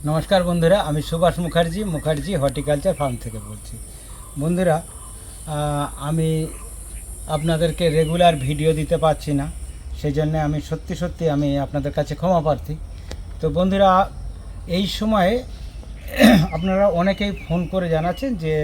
নমস্কার বন্ধুরা, আমি সুভাষ মুখার্জি মুখার্জি হর্টিকালচার ফার্ম থেকে বলছি। বন্ধুরা আমি আপনাদেরকে রেগুলার ভিডিও দিতে পারছি না সেই জন্য আমি সত্যি সত্যি আমি আপনাদের কাছে ক্ষমা প্রার্থী। তো বন্ধুরা, এই সময়ে আপনারা অনেকেই ফোন করে জানাচ্ছেন যে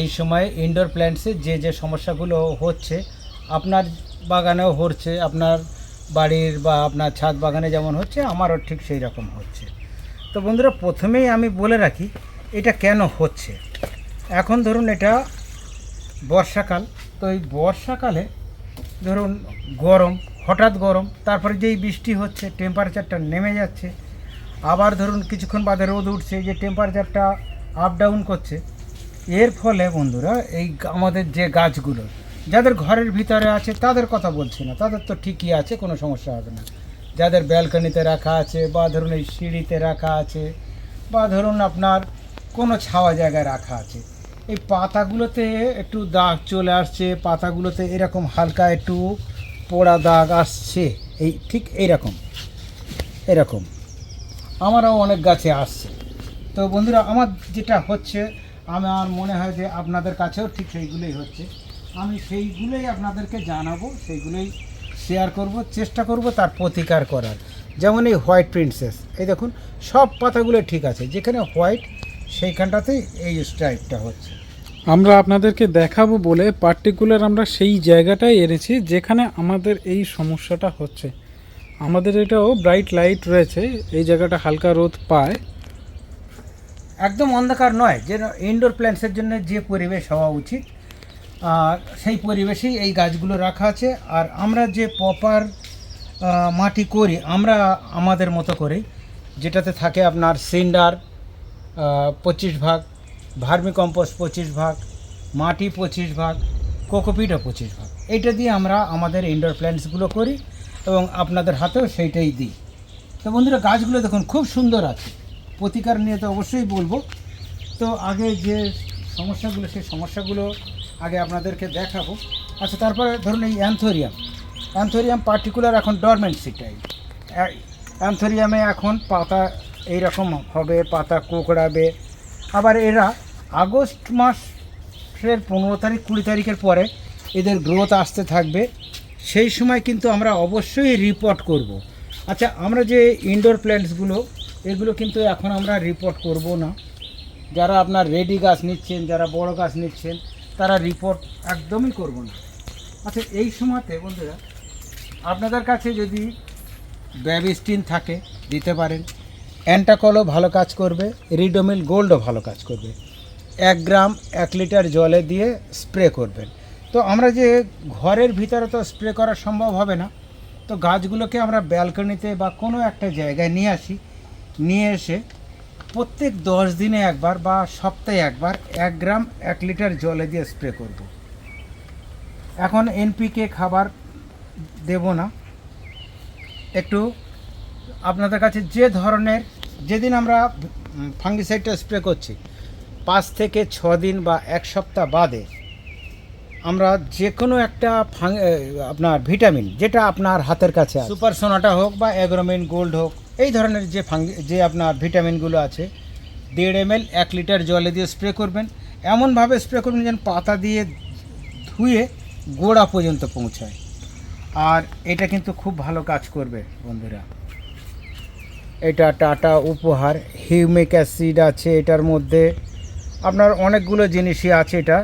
এই সময়ে ইনডোর প্ল্যান্টসে যে যে সমস্যাগুলো হচ্ছে, আপনার বাগানেও হচ্ছে, আপনার বাড়ির বা আপনার ছাদ বাগানে যেমন হচ্ছে, আমারও ঠিক সেই রকম হচ্ছে। তো বন্ধুরা, প্রথমেই আমি বলে রাখি, এটা কেন হচ্ছে? এখন ধরুন এটা বর্ষাকাল, তো এই বর্ষাকালে ধরুন গরম, হঠাৎ গরম, তারপরে যেই বৃষ্টি হচ্ছে টেম্পারেচারটা নেমে যাচ্ছে, আবার ধরুন কিছুক্ষণ বাদে রোদ উঠছে যে টেম্পারেচারটা আপ ডাউন করছে, এর ফলে বন্ধুরা, এই আমাদের যে গাছগুলো, যাদের ঘরের ভিতরে আছে, তাদের কথা বলছি না, তাদের তো ঠিকই আছে, কোনো সমস্যা হবে না। যাদের ব্যালকনিতে রাখা আছে, বা ধরুন এই সিঁড়িতে রাখা আছে, বা ধরুন আপনার কোনো ছাওয়া জায়গায় রাখা আছে, এই পাতাগুলোতে একটু দাগ চলে আসছে, পাতাগুলোতে এরকম হালকা একটু পোড়া দাগ আসছে, এই ঠিক এইরকম, এরকম। আমারও অনেক গাছে আসছে। তো বন্ধুরা, আমার যেটা হচ্ছে, আমার মনে হয় যে আপনাদের কাছেও ঠিক সেইগুলোই হচ্ছে। আমি সেইগুলোই আপনাদেরকে জানাব, সেইগুলোই শেয়ার করব চেষ্টা করব তার প্রতিকার করার। যেমন এই হোয়াইট প্রিন্সেস এই দেখুন সব পাতাগুলো ঠিক আছে। যেখানে হোয়াইট সেইখানটাতেই এই স্ট্রাইপটা হচ্ছে। আমরা আপনাদেরকে দেখাবো বলে পার্টিকুলার আমরা সেই জায়গাটায় এনেছি যেখানে আমাদের এই সমস্যাটা হচ্ছে। আমাদের এটাও ব্রাইট লাইট রয়েছে এই জায়গাটা হালকা রোদ পায়। একদম অন্ধকার নয় যে ইনডোর প্ল্যান্টসের জন্য যে পরিবেশ হওয়া উচিত। সেই পরিবেশেই এই গাছগুলো রাখা আছে। আর আমরা যে প্রপার মাটি করি, আমরা আমাদের মতো করি, যেটাতে থাকে আপনার সিন্ডার পঁচিশ ভাগ, ভার্মি কম্পোস্ট পঁচিশ ভাগ, মাটি পঁচিশ ভাগ, কোকোপিটও পঁচিশ ভাগ। এইটা দিয়ে আমরা আমাদের ইনডোর প্ল্যান্টসগুলো করি এবং আপনাদের হাতেও সেইটাই দিই। তো বন্ধুরা, গাছগুলো দেখুন খুব সুন্দর আছে। প্রতিকার নিয়ে তো অবশ্যই বলব। তো আগে যে সমস্যাগুলো, সেই সমস্যাগুলো আগে আপনাদেরকে দেখাবো। আচ্ছা তারপরে ধরুন এই অ্যান্থোরিয়াম। অ্যান্থোরিয়াম পার্টিকুলার এখন ডরমেন্সিটাই অ্যান্থোরিয়ামে এখন পাতা এই রকম হবে, পাতা কোকড়াবে। আবার এরা আগস্ট মাসের পনেরো তারিখ, কুড়ি তারিখের পরে এদের গ্রোথ আসতে থাকবে। সেই সময় কিন্তু আমরা অবশ্যই রিপোর্ট করব। আচ্ছা আমরা যে ইনডোর প্ল্যান্টসগুলো এগুলো কিন্তু এখন আমরা রিপোর্ট করব না। যারা আপনার রেডি গাছ নিচ্ছেন, যারা বড় গাছ নিচ্ছেন তারা রিপোর্ট একদমই করব না। আচ্ছা এই সময়তে বন্ধুরা, আপনাদের কাছে যদি ব্যাবিস্টিন থাকে, দিতে পারেন। অ্যান্টাকলও ভালো কাজ করবে রিডোমিল গোল্ডও ভালো কাজ করবে। এক গ্রাম, এক লিটার জলে দিয়ে স্প্রে করবেন। তো আমরা যে ঘরের ভিতরে তো স্প্রে করা সম্ভব হবে না, তো গাছগুলোকে আমরা ব্যালকনিতে বা কোনো একটা জায়গায় নিয়ে আসি। নিয়ে এসে প্রত্যেক দশ দিনে একবার বা সপ্তাহে একবার এক গ্রাম এক লিটার জলে দিয়ে স্প্রে করব। এখন এনপিকে খাবার দেব না একটু আপনাদের কাছে যে ধরনের, যেদিন আমরা ফাঙ্গিসাইডটা স্প্রে করছি, পাঁচ থেকে ছ দিন বা এক সপ্তাহ বাদে, আমরা যে কোনো একটা আপনার ভিটামিন, যেটা আপনার হাতের কাছে সুপার সোনাটা হোক বা অ্যাগ্রোমিন, গোল্ড হোক এই ধরনের যে ফাঙ্গি, যে আপনার ভিটামিনগুলো আছে, দেড় এম এল এক লিটার জলে দিয়ে স্প্রে করবেন। এমনভাবে স্প্রে করবেন যেন পাতা দিয়ে ধুয়ে গোড়া পর্যন্ত পৌঁছায়। আর এটা কিন্তু খুব ভালো কাজ করবে, বন্ধুরা। এটা টাটা উপহার, হিউমিক অ্যাসিড আছে এটার মধ্যে। আপনার অনেকগুলো জিনিসই আছে এটা।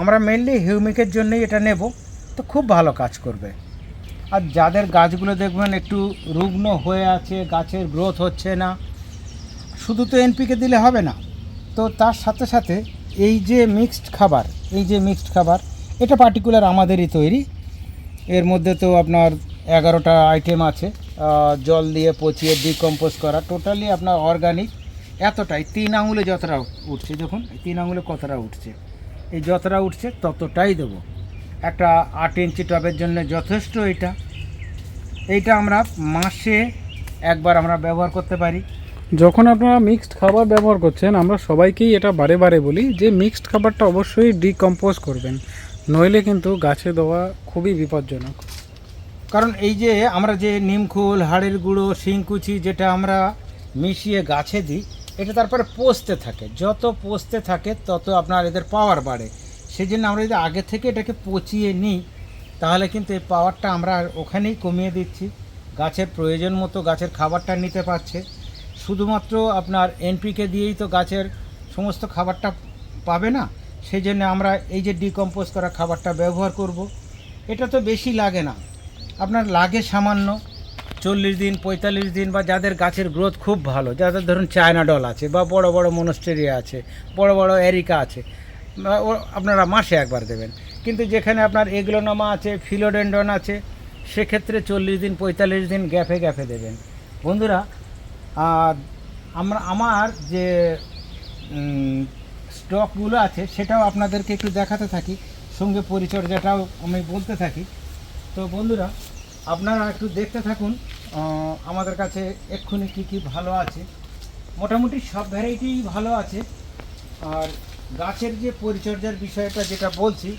আমরা মেনলি হিউমিকের জন্যই এটা নেব। তো খুব ভালো কাজ করবে। আর যাদের গাছগুলো দেখবেন একটু রুগ্ন হয়ে আছে, গাছের গ্রোথ হচ্ছে না, শুধু তো এনপিকে দিলে হবে না। তো তার সাথে সাথে এই যে মিক্সড খাবার, এই যে মিক্সড খাবার, এটা পার্টিকুলার আমাদেরই তৈরি। এর মধ্যে তো আপনার এগারোটা আইটেম আছে জল দিয়ে পচিয়ে ডিকম্পোজ করা টোটালি আপনার অর্গানিক এতটাই, তিন আঙুলে যতটা উঠছে, দেখুন তিন আঙুলে কতটা উঠছে। এই যতটা উঠছে, ততটাই দেবো। একটা আট ইঞ্চি টবের জন্য যথেষ্ট এটা। এইটা আমরা মাসে একবার আমরা ব্যবহার করতে পারি। যখন আপনারা মিক্সড খাবার ব্যবহার করছেন আমরা সবাইকেই এটা বারে বারে বলি যে মিক্সড খাবারটা অবশ্যই ডিকম্পোজ করবেন। নইলে কিন্তু গাছে দেওয়া খুবই বিপজ্জনক। কারণ এই যে আমরা যে নিমখোল হাড়ের গুঁড়ো শিংকুচি যেটা আমরা মিশিয়ে গাছে দিই এটা তারপরে পোষতে থাকে। যত পোষতে থাকে তত আপনার এদের পাওয়ার বাড়ে। সেই জন্য আমরা যদি আগে থেকে এটাকে পচিয়ে নিই তাহলে কিন্তু এই পাওয়ারটা আমরা ওখানেই কমিয়ে দিচ্ছি। গাছের প্রয়োজন মতো গাছের খাবারটা নিতে পারছে। শুধুমাত্র আপনার এনপিকে দিয়েই তো গাছের সমস্ত খাবারটা পাবে না? সেই জন্য আমরা এই যে ডিকম্পোজ করা খাবারটা ব্যবহার করব। এটা তো বেশি লাগে না। আপনার লাগে সামান্য চল্লিশ দিন, পঁয়তাল্লিশ দিন বা যাদের গাছের গ্রোথ খুব ভালো, যাদের ধরুন চায়না ডল আছে বা বড় বড় মনস্টেরিয়া আছে, বড় বড় এরিকা আছে আপনারা মাসে একবার দেবেন। কিন্তু যেখানে আপনার এগুলোনামা আছে ফিলোডেন্ডন আছে, সেক্ষেত্রে চল্লিশ দিন, পঁয়তাল্লিশ দিন গ্যাপে গ্যাপে দেবেন। বন্ধুরা, আর আমরা আমার যে স্টকগুলো আছে, সেটাও আপনাদেরকে একটু দেখাতে থাকি, সঙ্গে পরিচর্যাটাও আমি বলতে থাকি। তো বন্ধুরা, আপনারা একটু দেখতে থাকুন আমাদের কাছে এক্ষুনি কী কী ভালো আছে। মোটামুটি সব ভ্যারাইটিই ভালো আছে। আর গাছের যে পরিচর্যার বিষয়টা যেটা বলছি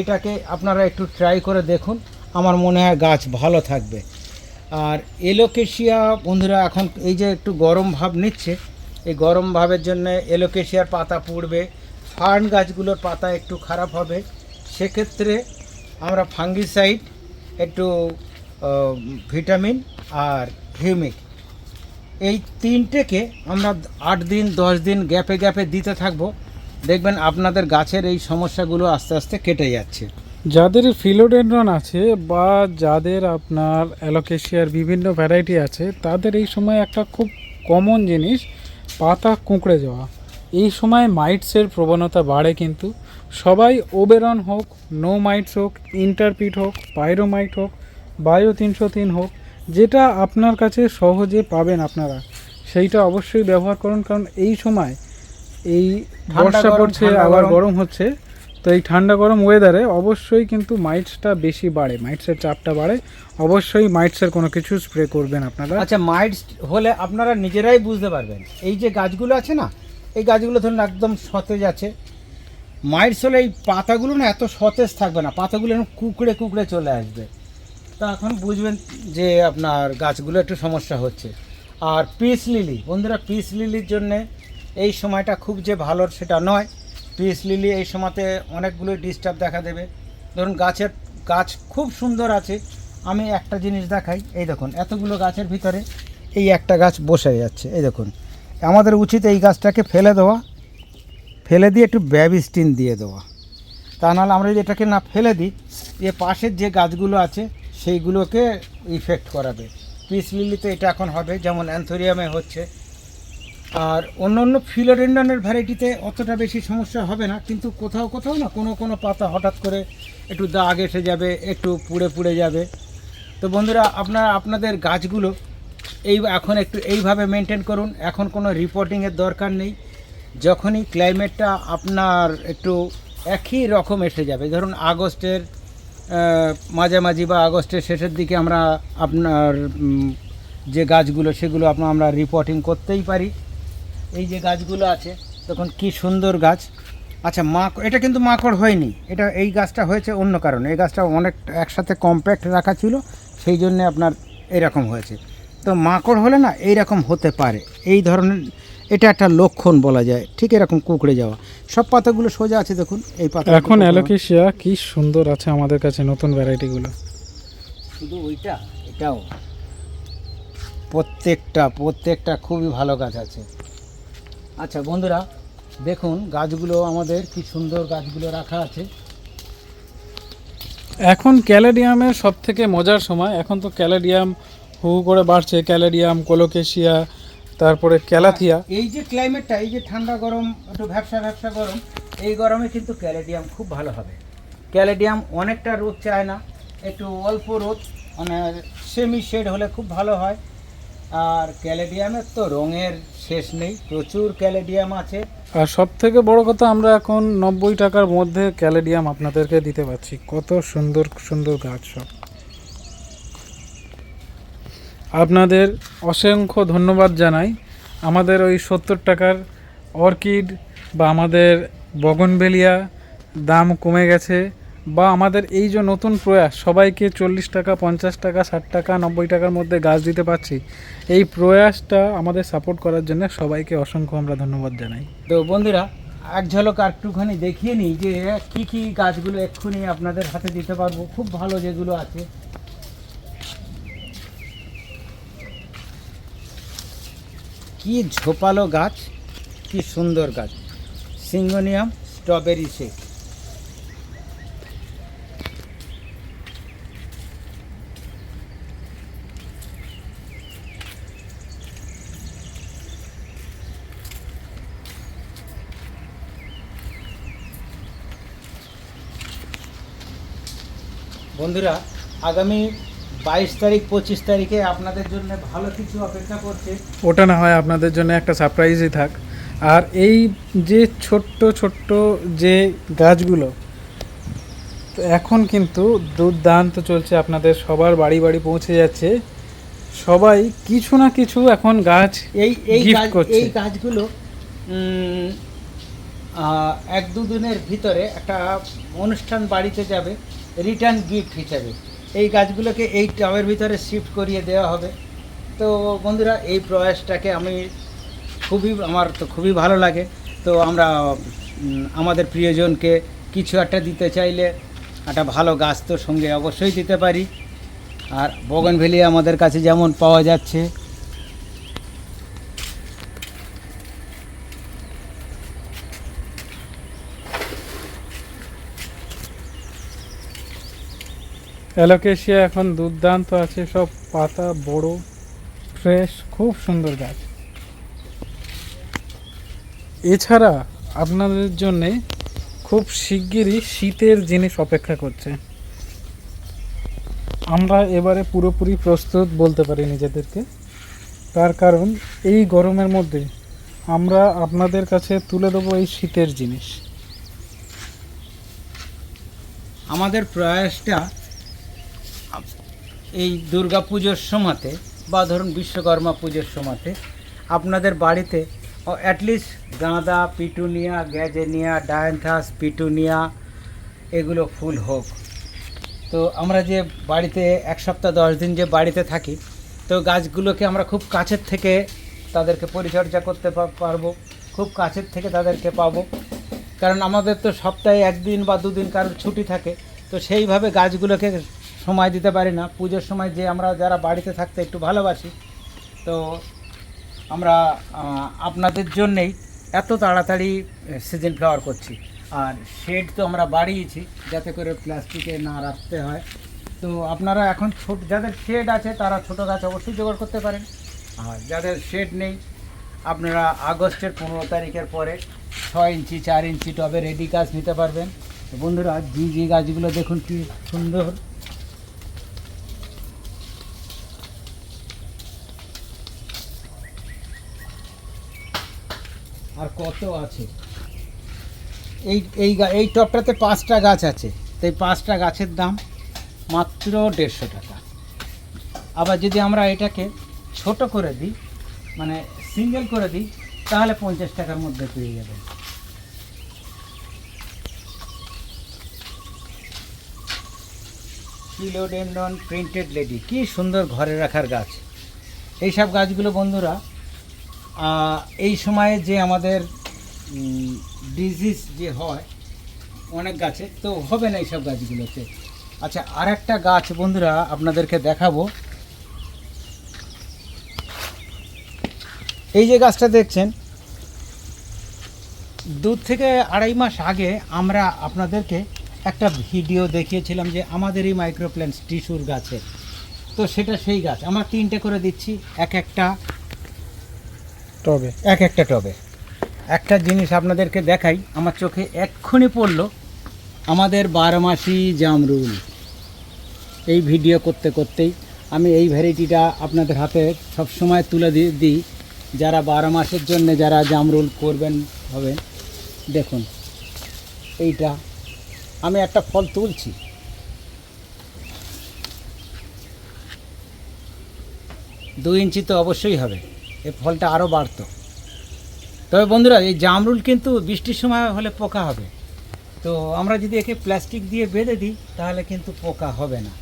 এটাকে আপনারা একটু ট্রাই করে দেখুন। আমার মনে হয় গাছ ভালো থাকবে। আর এলোকেশিয়া, বন্ধুরা, এখন এই যে একটু গরম ভাব নিচ্ছে, এই গরম ভাবের জন্য এলোকেশিয়ার পাতা পুড়বে, ফার্ন গাছগুলোর পাতা একটু খারাপ হবে। সেক্ষেত্রে আমরা ফাঙ্গিসাইড, একটু ভিটামিন আর হিউমিক, এই তিনটেকে আমরা আট দিন, দশ দিন গ্যাপে গ্যাপে দিতে থাকব। দেখবেন আপনাদের গাছের এই সমস্যাগুলো আস্তে আস্তে কেটে যাচ্ছে। যাদের ফিলোডেন্ড্রন আছে বা যাদের আপনার অ্যালোকেশিয়ার বিভিন্ন ভ্যারাইটি আছে, তাদের এই সময় একটা খুব কমন জিনিস, পাতা কুঁকড়ে যাওয়া। এই সময় মাইটসের প্রবণতা বাড়ে কিন্তু। সবাই ওবেরন হোক, নো মাইটস হোক, ইন্টারপিট হোক, পাইরোমাইট হোক, বায়ো তিনশো তিন হোক, যেটা আপনার কাছে সহজে পাবেন আপনারা, সেইটা অবশ্যই ব্যবহার করুন, কারণ এই সময় এই বর্ষা পড়ছে আবার গরম। গরম হচ্ছে। তো এই ঠান্ডা গরম ওয়েদারে অবশ্যই কিন্তু মাইটসটা বেশি বাড়ে মাইটসের চাপটা বাড়ে। অবশ্যই মাইটসের কোনো কিছু স্প্রে করবেন আপনারা। আচ্ছা মাইটস হলে আপনারা নিজেরাই বুঝতে পারবেন। এই যে গাছগুলো আছে না এই গাছগুলো ধরুন একদম সতেজ আছে। মাইটস হলে এই পাতাগুলো না এত সতেজ থাকবে না পাতাগুলো এরকম কুকড়ে কুকড়ে চলে আসবে। তা এখন বুঝবেন যে আপনার গাছগুলো একটু সমস্যা হচ্ছে। আর পিস লিলি বন্ধুরা পিস লিলির জন্যে এই সময়টা খুব যে ভালো সেটা নয়। পিস লিলি এই সময়তে অনেকগুলো ডিস্টার্ব দেখা দেবে। ধরুন গাছের, গাছ খুব সুন্দর আছে। আমি একটা জিনিস দেখাই, এই দেখুন, এতগুলো গাছের ভিতরে এই একটা গাছ বসে যাচ্ছে, এই দেখুন। আমাদের উচিত এই গাছটাকে ফেলে দেওয়া, ফেলে দিয়ে একটু ব্যাবিস্টিন দিয়ে দেওয়া। তা নাহলে আমরা যদি এটাকে না ফেলে দিই, এ পাশের যে গাছগুলো আছে, সেইগুলোকে ইফেক্ট করাবে। পিস লিলিতে এটা এখন হবে, যেমন অ্যান্থোরিয়ামে হচ্ছে আর অন্য অন্য ফিলোডেন্ডনের ভ্যারাইটিতে অতটা বেশি সমস্যা হবে না, কিন্তু কোথাও কোথাও না কোনো কোনো পাতা হঠাৎ করে একটু দাগ এসে যাবে, একটু পুড়ে পুড়ে যাবে। তো বন্ধুরা, আপনারা, আপনাদের গাছগুলো এই, এখন একটু এইভাবে মেনটেন করুন। এখন কোনো রিপোর্টিংয়ের দরকার নেই। যখনই ক্লাইমেটটা আপনার একটু একই রকম এসে যাবে, ধরুন আগস্টের মাঝামাঝি বা আগস্টের শেষের দিকে আমরা আপনার যে গাছগুলো, সেগুলো আমরা রিপোর্টিং করতেই পারি। এই যে গাছগুলো আছে তখন কি সুন্দর গাছ। আচ্ছা মাক এটা কিন্তু মাকড় হয়নি। এটা এই গাছটা হয়েছে অন্য কারণে। এই গাছটা অনেক একসাথে কম্প্যাক্ট রাখা ছিল সেই জন্যে আপনার এরকম হয়েছে। তো মাকড় হলে না এই রকম হতে পারে। এই ধরনের এটা একটা লক্ষণ বলা যায়। ঠিক এরকম কুকড়ে যাওয়া। সব পাতাগুলো সোজা আছে দেখুন। এই পাতা এখন অ্যালোকেশিয়া কি সুন্দর আছে আমাদের কাছে নতুন ভ্যারাইটিগুলো। শুধু ওইটা? এটাও? প্রত্যেকটা প্রত্যেকটা খুবই ভালো গাছ আছে। আচ্ছা বন্ধুরা দেখুন গাছগুলো আমাদের কি সুন্দর গাছগুলো রাখা আছে। এখন ক্যালেডিয়ামের সব থেকে মজার সময় এখন তো ক্যালেডিয়াম হু হু করে বাড়ছে ক্যালেডিয়াম কোলোকেশিয়া তারপরে ক্যালাথিয়া। এই যে ক্লাইমেটটা এই যে ঠান্ডা গরম একটু ভ্যাবসা ভ্যাবসা গরম এই গরমে কিন্তু ক্যালেডিয়াম খুব ভালো হবে। ক্যালেডিয়াম অনেকটা রোদ চায় না একটু অল্প রোদ মানে সেমি শেড হলে খুব ভালো হয়। আর ক্যালেডিয়ামের তো রঙের শেষ নেই, প্রচুর ক্যালেডিয়াম আছে। আর সব থেকে বড় কথা, আমরা এখন নব্বই টাকার মধ্যে ক্যালেডিয়াম আপনাদেরকে দিতে পারছি। কত সুন্দর সুন্দর গাছ সব। আপনাদের অসংখ্য ধন্যবাদ জানাই। আমাদের ওই সত্তর টাকার অর্কিড বা আমাদের বগনবেলিয়া দাম কমে গেছে। বা আমাদের এই যে নতুন প্রয়াস, সবাইকে চল্লিশ টাকা, পঞ্চাশ টাকা, ষাট টাকা, নব্বই টাকার মধ্যে গাছ দিতে পারছি, এই প্রয়াসটা আমাদের সাপোর্ট করার জন্য সবাইকে অসংখ্য আমরা ধন্যবাদ জানাই। তো বন্ধুরা, এক ঝলক একটুখানি দেখিয়ে নিই যে কি কি গাছগুলো এক্ষুনি আপনাদের হাতে দিতে পারব। খুব ভালো যেগুলো আছে। কি ঝোপালো গাছ, কি সুন্দর গাছ। Syngonium, strawberry shake. বন্ধুরা আগামী বাইশ তারিখ পঁচিশ তারিখে আপনাদের জন্য ভালো কিছু অপেক্ষা করছে। ওটা না হয় আপনাদের জন্য একটা সারপ্রাইজই থাক। আর এই যে ছোট্ট ছোট্ট যে গাছগুলো তো এখন কিন্তু দুর্দান্ত চলছে আপনাদের সবার বাড়ি বাড়ি পৌঁছে যাচ্ছে। সবাই কিছু না কিছু এখন গাছ এই এই। এই গাছগুলো এক দুদিনের ভিতরে একটা অনুষ্ঠান বাড়িতে যাবে। রিটার্ন গিফট হিসাবে। এই গাছগুলোকে এই টবের ভিতরে শিফট করিয়ে দেওয়া হবে। তো বন্ধুরা, এই প্রয়াসটাকে আমি খুবই, আমার তো খুবই ভালো লাগে। তো আমরা আমাদের প্রিয়জনকে কিছু একটা দিতে চাইলে একটা ভালো গাছ তো সঙ্গে অবশ্যই দিতে পারি। আর বগনভেলি আমাদের কাছে যেমন পাওয়া যাচ্ছে অ্যালোকেশিয়া এখন দুর্দান্ত আছে, সব পাতা বড় ফ্রেশ খুব সুন্দর গাছ। এছাড়া আপনাদের জন্যে খুব শিগগিরই শীতের জিনিস অপেক্ষা করছে। আমরা এবারে পুরোপুরি প্রস্তুত বলতে পারি নিজেদেরকে। তার কারণ, এই গরমের মধ্যে আমরা আপনাদের কাছে তুলে দেবো এই শীতের জিনিস। আমাদের প্রয়াসটা এই দুর্গা পুজোর সময়তে বা ধরুন বিশ্বকর্মা পুজোর সময়তে আপনাদের বাড়িতে অ্যাটলিস্ট গাঁদা, পিটুনিয়া, গ্যাজেনিয়া, ডায়ান্থাস, পিটুনিয়া এগুলো ফুল হোক। তো আমরা যে বাড়িতে এক সপ্তাহ দশ দিন যে বাড়িতে থাকি, তো গাছগুলোকে আমরা খুব কাছের থেকে তাদেরকে পরিচর্যা করতে পারব, খুব কাছের থেকে তাদেরকে পাবো। কারণ আমাদের তো সপ্তাহে একদিন বা দুদিন কারোর ছুটি থাকে, তো সেইভাবে গাছগুলোকে সময় দিতে পারি না। পুজোর সময় যে আমরা যারা বাড়িতে থাকতে একটু ভালোবাসি, তো আমরা আপনাদের জন্যেই এত তাড়াতাড়ি সিজন ফ্লাওয়ার করছি। আর শেড তো আমরা বাড়িয়েছি, যাতে করে প্লাস্টিকে না রাখতে হয়। তো আপনারা এখন ছোট, যাদের শেড আছে, তারা ছোট গাছ অবশ্যই জোগাড় করতে পারেন। আর যাদের শেড নেই, আপনারা আগস্টের পনেরো তারিখের পরে ছয় ইঞ্চি, চার ইঞ্চি টবে রেডি গাছ নিতে পারবেন। বন্ধুরা, জি জি গাছগুলো দেখুন কি সুন্দর। আর কত আছে? এই এই এই টবটাতে পাঁচটা গাছ আছে। তো এই পাঁচটা গাছের দাম মাত্র দেড়শো টাকা। আবার যদি আমরা এটাকে ছোট করে দিই মানে সিঙ্গেল করে দিই, তাহলে পঞ্চাশ টাকার মধ্যে পেয়ে ফিলোডেন্ডন প্রিন্টেড লেডি কি সুন্দর ঘরে রাখার গাছ। এইসব গাছগুলো বন্ধুরা এই সময়ে যে আমাদের ডিজিজ যে হয়, অনেক গাছে, তো হবে না এইসব গাছগুলোতে। আচ্ছা আর একটা গাছ বন্ধুরা আপনাদেরকে দেখাবো। এই যে গাছটা দেখছেন, দু থেকে আড়াই মাস আগে আমরা আপনাদেরকে একটা ভিডিও দেখিয়েছিলাম যে আমাদের এই মাইক্রোপ্ল্যান্টস টিস্যুর গাছের তো সেটা সেই গাছ, আমরা তিনটে করে দিচ্ছি, এক একটা। তবে এক একটা টবে। একটা জিনিস আপনাদেরকে দেখাই, আমার চোখে এক্ষুনি পড়ল, আমাদের বারোমাসি জামরুল। এই ভিডিও করতে করতেই আমি এই ভ্যারাইটিটা আপনাদের হাতে সবসময় তুলে দি- দিই। যারা বারো মাসের জন্য যারা জামরুল করবেন হবে দেখুন, এইটা আমি একটা ফল তুলছি। দু ইঞ্চি তো অবশ্যই হবে। এই ফলটা আরও বাড়তো। তবে বন্ধুরা, এই জামরুল কিন্তু বৃষ্টির সময় হলে পোকা হবে। তো আমরা যদি একে প্লাস্টিক দিয়ে বেঁধে দিই, তাহলে কিন্তু পোকা হবে না।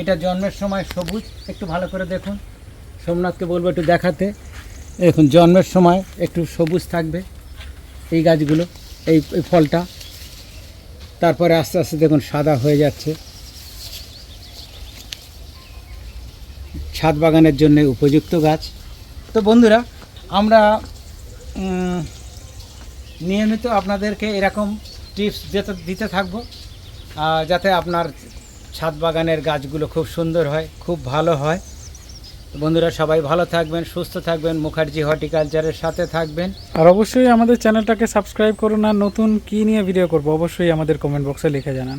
এটা জন্মের সময় সবুজ, একটু ভালো করে দেখুন। সোমনাথকে বলব একটু দেখাতে। দেখুন, জন্মের সময় একটু সবুজ থাকবে এই গাছগুলো, এই এই ফলটা। তারপরে আস্তে আস্তে দেখুন, সাদা হয়ে যাচ্ছে। ছাদ বাগানের জন্য উপযুক্ত গাছ। তো বন্ধুরা, আমরা নিয়মিত আপনাদেরকে এরকম টিপস দিতে দিতে থাকব যাতে আপনার ছাদ বাগানের গাছগুলো খুব সুন্দর হয়, খুব ভালো হয়। বন্ধুরা, সবাই ভালো থাকবেন, সুস্থ থাকবেন, মুখার্জি হর্টিকালচারের সাথে থাকবেন। আর অবশ্যই আমাদের চ্যানেলটাকে সাবস্ক্রাইব করুন, আর নতুন কী নিয়ে ভিডিও করব, অবশ্যই আমাদের কমেন্ট বক্সে লিখে জানান।